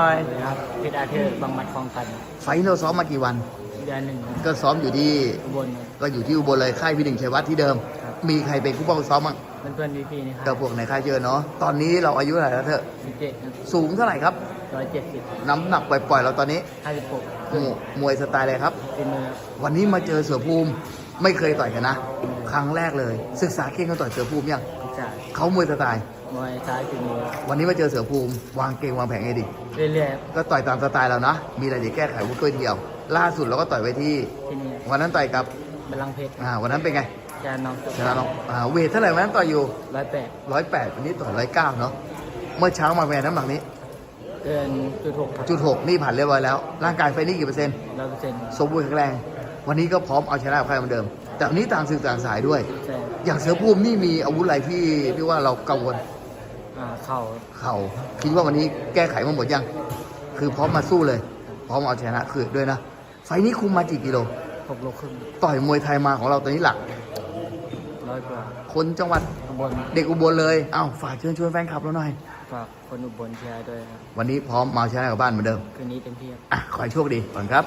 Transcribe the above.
หน่อยครับเพชรอาเทอร์บางมัดคลองตันไฟท์เราซ้อมมากี่วัน เดือนหนึ่งครับก็ซ้อมอยู่ที่อุบลครับ ก็อยู่ที่อุบลเลยค่ายพี่หนึ่งชัยวัฒน์ที่เดิม ครับ มีใครเป็นผู้ป้องซ้อมบ้างเพื่อนๆพี่ๆนี่คก็รับพวกในค่ายเจอเนาะตอนนี้เราอายุเท่าไหร่แล้วเถอะสิบเจ็ดครับสูงเท่าไหร่ครับ ร้อยเจ็ดสิบน้ำหนักปล่อยๆเราตอนนี้ห้าสิบหกมวยมวยสไตล์อะไรครับฝีมือครับวันนี้มาเจอเสือภูมิไม่เคยต่อยกันนะ ครั้งแรกเลย ศึกษาเก่งกันต่อยเสือภูมิยังพิจาเขามวยสไตล์ มวยซ้ายฝีมือครับวันนี้มาเจอเสือภูมิ วางเกมวางแผงให้ดีเรื่อยๆครับก็ต่อยตามสไตล์เรานะ มีอะไรจะแก้ไขวุ้นตัวเดียว ล่าสุดเราก็ต่อยไว้ที่ ที่นี่วันนั้นต่อยกับบัลลังก์เพชรอ่าวันนั้นเป็นไง จานน้องชนะน้องอ่าเวทเท่าไหร่วันนั้นต่อยอยู่ร้อยแปดร้อยแปดวันนี้ต่อยร้อยเก้าเนาะ เมื่อเช้ามาแวนน้ำหนักนี้ เกินจุดหกครับจุดหกนี่ผ่านเรียบร้อยแล้ว ร่างกายไฟนี่กี่เปอร์เซ็นต์ ร้อยเปอร์เซ็นต์สมบูรณ์แข็งแรง วันนี้ก็พร้อมเอาชนะกับใครเหมือนเดิม แต่วันนี้ต่างสื่อต่างสายด้วย ใช่อย่างเสือภูมินี่มีอาวุธอะไรที่ที่ว่าเรากังวล อ่าเข่าเข่าคิดว่าวันนี้แก้ไขมาหมดยัง คือพร้อมมาสู้เลย พร้อมเอาชนะคือด้วยนะ ไฟล์นี้คุมมากี่กิโลหกโลครึ่งต่อยมวยไทยมาของเราตอนนี้หลัก ร้อยกว่าคนจังหวัดอุบลเด็กอุบลเลย เอ้าฝากเชิญชวนแฟนคลับเราหน่อย ฝากคนอุบลเชียร์ด้วยครับวันนี้พร้อมมาเอาชนะกับบ้านเหมือนเดิมคืนนี้เต็มที่ครับ อะขอให้โชคดีก่อนครับ